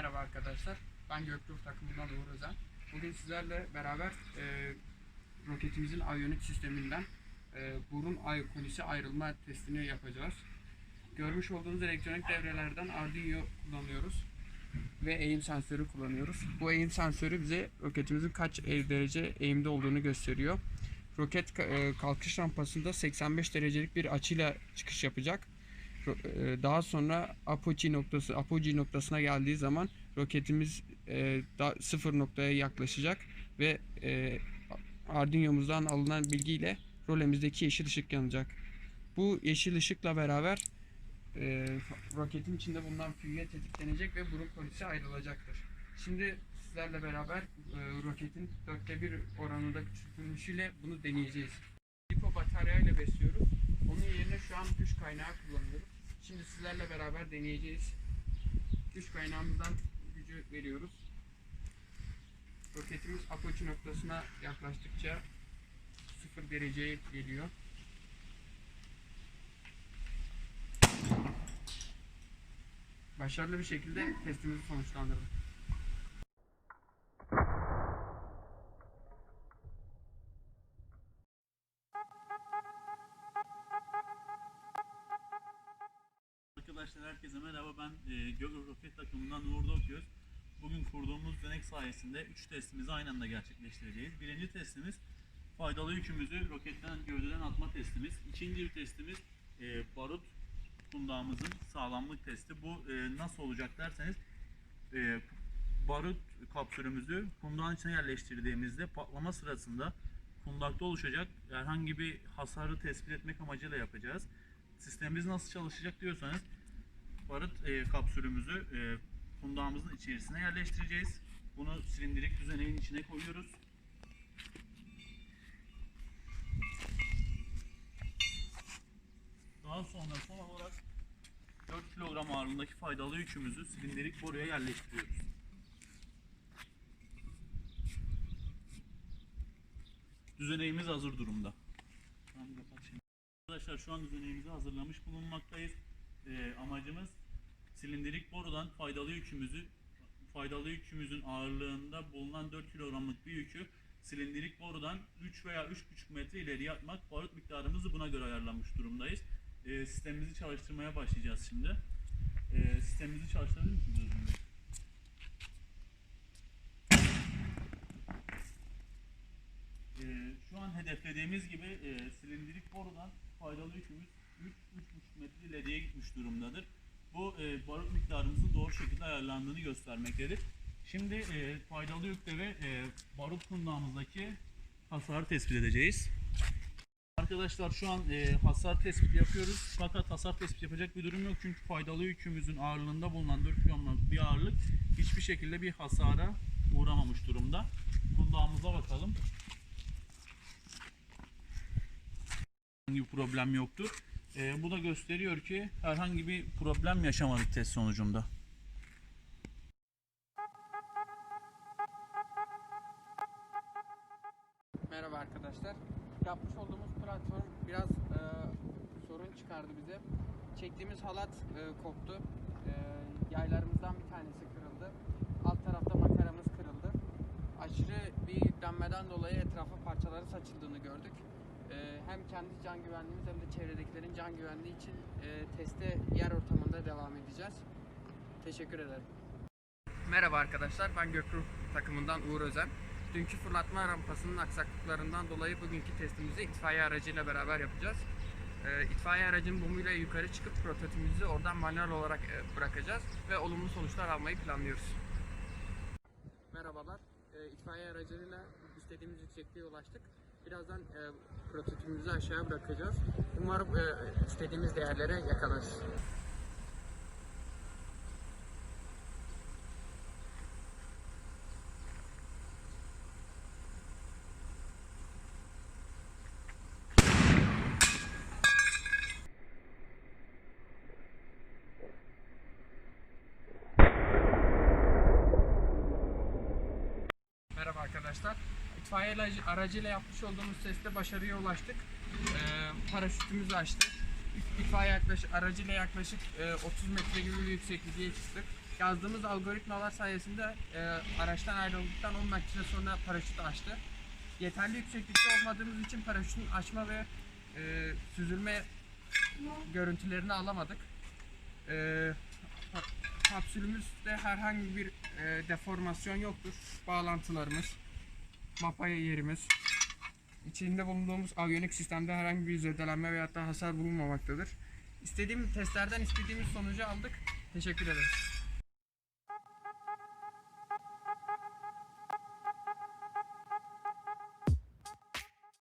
Merhaba arkadaşlar. Ben Göktuğ takımından Uğur Özen. Bugün sizlerle beraber e, roketimizin aviyonik sisteminden e, burun ay konisi ayrılma testini yapacağız. Görmüş olduğunuz elektronik devrelerden Arduino kullanıyoruz ve eğim sensörü kullanıyoruz. Bu eğim sensörü bize roketimizin kaç derece eğimde olduğunu gösteriyor. Roket e, kalkış rampasında 85 derecelik bir açıyla çıkış yapacak. E, Daha sonra apogee noktası apogee noktasına geldiği zaman roketimiz e, sıfır noktaya yaklaşacak ve e, Arduino'muzdan alınan bilgiyle rolemizdeki yeşil ışık yanacak. Bu yeşil ışıkla beraber e, roketin içinde bulunan füye tetiklenecek ve burun polisi ayrılacaktır. Şimdi sizlerle beraber roketin dörtte bir oranında küçültülmüşüyle bunu deneyeceğiz. Lipo bataryayla besliyoruz. Onun yerine şu an güç kaynağı kullanıyoruz. Şimdi sizlerle beraber deneyeceğiz. Güç kaynağımızdan gücü veriyoruz. Roketimiz apogee noktasına yaklaştıkça sıfır dereceye geliyor. Başarılı bir şekilde testimizi sonuçlandırdık. Arkadaşlar herkese merhaba ben e, Gögök Roket takımından Uğur Dokyöz. Bugün kurduğumuz düzenek sayesinde 3 testimizi aynı anda gerçekleştireceğiz. Birinci testimiz faydalı yükümüzü roketten gövdeden atma testimiz. İkinci bir testimiz e, barut kundağımızın sağlamlık testi. Bu e, nasıl olacak derseniz e, barut kapsülümüzü kundağın içine yerleştirdiğimizde patlama sırasında kundakta oluşacak herhangi bir hasarı tespit etmek amacıyla yapacağız. Sistemimiz nasıl çalışacak diyorsanız barut e, kapsülümüzü e, kundağımızın içerisine yerleştireceğiz. Bunu silindirik düzeneğin içine koyuyoruz. Daha sonra son olarak 4 kilogram ağırlığındaki faydalı yükümüzü silindirik boruya yerleştiriyoruz. Düzeneğimiz hazır durumda. Arkadaşlar şu an düzeneğimizi hazırlamış bulunmaktayız. Ee, amacımız silindirik borudan faydalı yükümüzü faydalı yükümüzün ağırlığında bulunan 4 kilogramlık bir yükü silindirik borudan 3 veya 3,5 metre ileriye atmak. Barut miktarımızı buna göre ayarlamış durumdayız. Ee, sistemimizi çalıştırmaya başlayacağız şimdi. Ee, sistemimizi çalıştırabilir misiniz Bey? Ee, şu an hedeflediğimiz gibi e, silindirik borudan faydalı yükümüz 3-3,5 metre ileriye gitmiş durumdadır. Bu e, barut miktarımızın doğru şekilde ayarlandığını göstermektedir. Şimdi e, faydalı yükte ve e, barut kundağımızdaki hasarı tespit edeceğiz. Arkadaşlar şu an e, hasar tespiti yapıyoruz. Fakat hasar tespit yapacak bir durum yok. Çünkü faydalı yükümüzün ağırlığında bulunan 4 kilogramlık bir ağırlık hiçbir şekilde bir hasara uğramamış durumda. Kundağımıza bakalım. herhangi problem yoktur. Ee, bu da gösteriyor ki herhangi bir problem yaşamadık test sonucunda. Merhaba arkadaşlar. Yapmış olduğumuz platform biraz e, sorun çıkardı bize. Çektiğimiz halat e, koptu. E, yaylarımızdan bir tanesi kırıldı. Alt tarafta makaramız kırıldı. Aşırı bir yüklenmeden dolayı etrafa parçaları saçıldığını gördük. E, hem kendi can güvenliğimiz hem de çevredekilerin can güvenliği için e, teste yer ortamında devam edeceğiz. Teşekkür ederim. Merhaba arkadaşlar, ben Gökruh takımından Uğur Özen. Dünkü fırlatma rampasının aksaklıklarından dolayı bugünkü testimizi itfaiye aracıyla beraber yapacağız. Ee, itfaiye aracının bumuyla yukarı çıkıp prototipimizi oradan manuel olarak e, bırakacağız ve olumlu sonuçlar almayı planlıyoruz. Merhabalar, ee, itfaiye aracıyla istediğimiz yüksekliğe ulaştık. Birazdan e, prototipimizi aşağıya bırakacağız. Umarım e, istediğimiz değerlere yakalarız. Merhaba arkadaşlar. İtfaiye aracı- aracıyla yapmış olduğumuz testte başarıya ulaştık. Ee, paraşütümüzü açtık. İtfaiye yaklaş, aracıyla yaklaşık e, 30 metre gibi bir yüksekliğe çıktık. yazdığımız algoritmalar sayesinde e, araçtan ayrıldıktan 10 dakika sonra paraşüt açtı. Yeterli yükseklikte olmadığımız için paraşütün açma ve e, süzülme görüntülerini alamadık. E, ka- kapsülümüzde herhangi bir e, deformasyon yoktur. Bağlantılarımız, mapa yerimiz, içinde bulunduğumuz aviyonik sistemde herhangi bir zedelenme veya da hasar bulunmamaktadır. İstediğim testlerden istediğimiz sonucu aldık. Teşekkür ederiz.